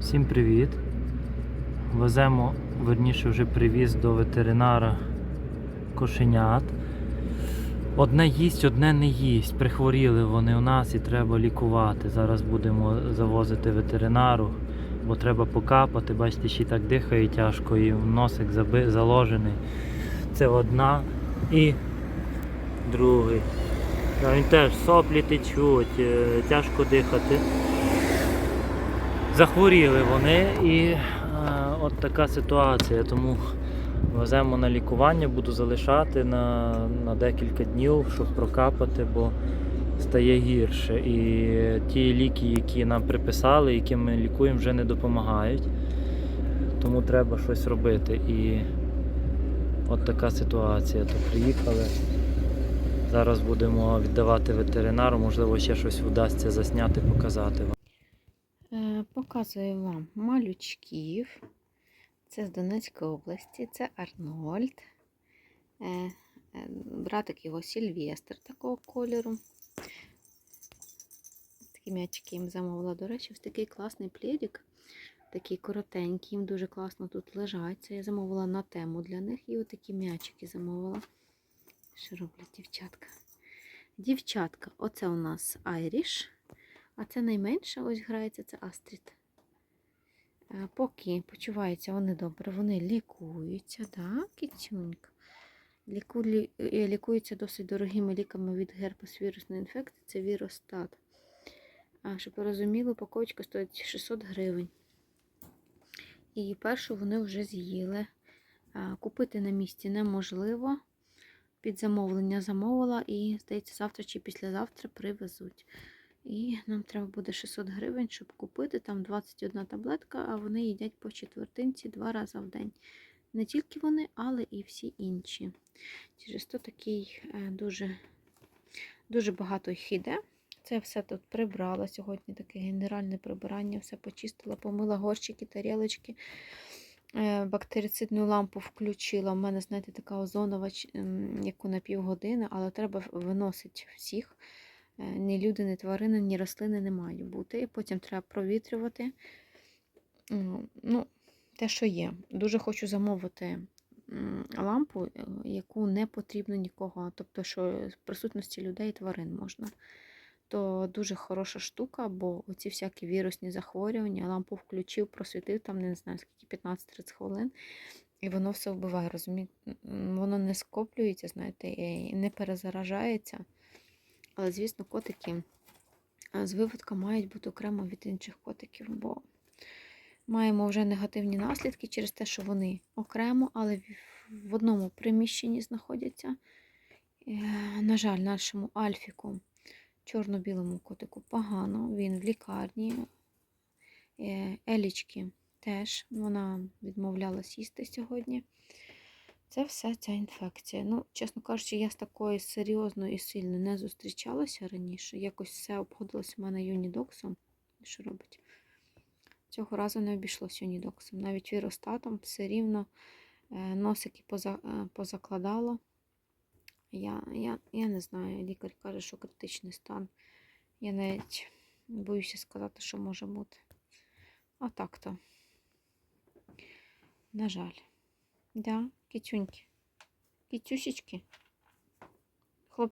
Всім привіт! Веземо, верніше вже привіз до ветеринара кошенят. Одне їсть, одне не їсть. Прихворіли вони у нас і треба лікувати. Зараз будемо завозити ветеринару, бо треба покапати. Бачите, ще так дихає тяжко, і носик заби, заложений. Це одна і другий. Він теж соплі течуть, е, тяжко дихати. Захворіли вони і е, от така ситуація. Тому веземо на лікування, буду залишати на, на декілька днів, щоб прокапати, бо стає гірше. І ті ліки, які нам приписали, які ми лікуємо, вже не допомагають. Тому треба щось робити. І от така ситуація. То приїхали. Зараз будемо віддавати ветеринару, можливо, ще щось вдасться засняти, показати вам. Е, Показую вам малючків. Це з Донецької області, це Арнольд. Е, е, Братик його Сільвестр такого кольору. Такі м'ячики їм замовила. До речі, ось такий класний плідік. Такий коротенький, їм дуже класно тут лежать. Це я замовила на тему для них. І отакі м'ячики замовила. Що роблять дівчатка? Дівчатка, оце у нас Айріш. А це найменше ось грається, це Астрід. Е, Поки почуваються вони добре, вони лікуються, так, кітюнька. Ліку, лі- е, лікуються досить дорогими ліками від герпес вірусної інфекції, це віростат. А, щоб ви розуміли, упаковочка стоїть 600 гривень. І першу вони вже з'їли. Купити на місці неможливо. Під замовлення замовила і, здається, завтра чи післязавтра привезуть. І нам треба буде 600 гривень, щоб купити. Там 21 таблетка, а вони їдять по четвертинці два рази в день. Не тільки вони, але і всі інші. Через то такий е, дуже, дуже багато їх іде. Це все тут прибрала. Сьогодні таке генеральне прибирання, все почистила, помила горщики, тарілочки. Е, Бактерицидну лампу включила. У мене, знаєте, така озонова, яку на півгодини, але треба виносити всіх. Е, Ні люди, ні тварини, ні рослини не мають бути. І потім треба провітрювати. Ну, те, що є. Дуже хочу замовити лампу, е, яку не потрібно нікого, тобто, що в присутності людей і тварин можна. То дуже хороша штука, бо оці всякі вірусні захворювання, лампу включив, просвітив там, не знаю, скільки 15-30 хвилин, і воно все вбиває, розумієте? Воно не скоплюється, знаєте, і не перезаражається. Але, звісно, котики з виводка мають бути окремо від інших котиків, бо маємо вже негативні наслідки через те, що вони окремо, але в- в одному приміщенні знаходяться. Е, На жаль, нашому альфіку, чорно-білому котику, погано. Він в лікарні. Е, Елічки теж вона відмовлялась їсти сьогодні. Це все ця інфекція. Ну, чесно кажучи, я з такою серйозною і сильно не зустрічалася раніше. Якось все обходилось у мене юнідоксом. Що робить? Цього разу не обійшлося юнідоксом. Навіть віростатом все рівно е, носики е, позакладало. Я, я, я не знаю, лікар каже, що критичний стан. Я навіть боюся сказати, що може бути. А так-то. На жаль. Да, китюньки. Кітюсечки.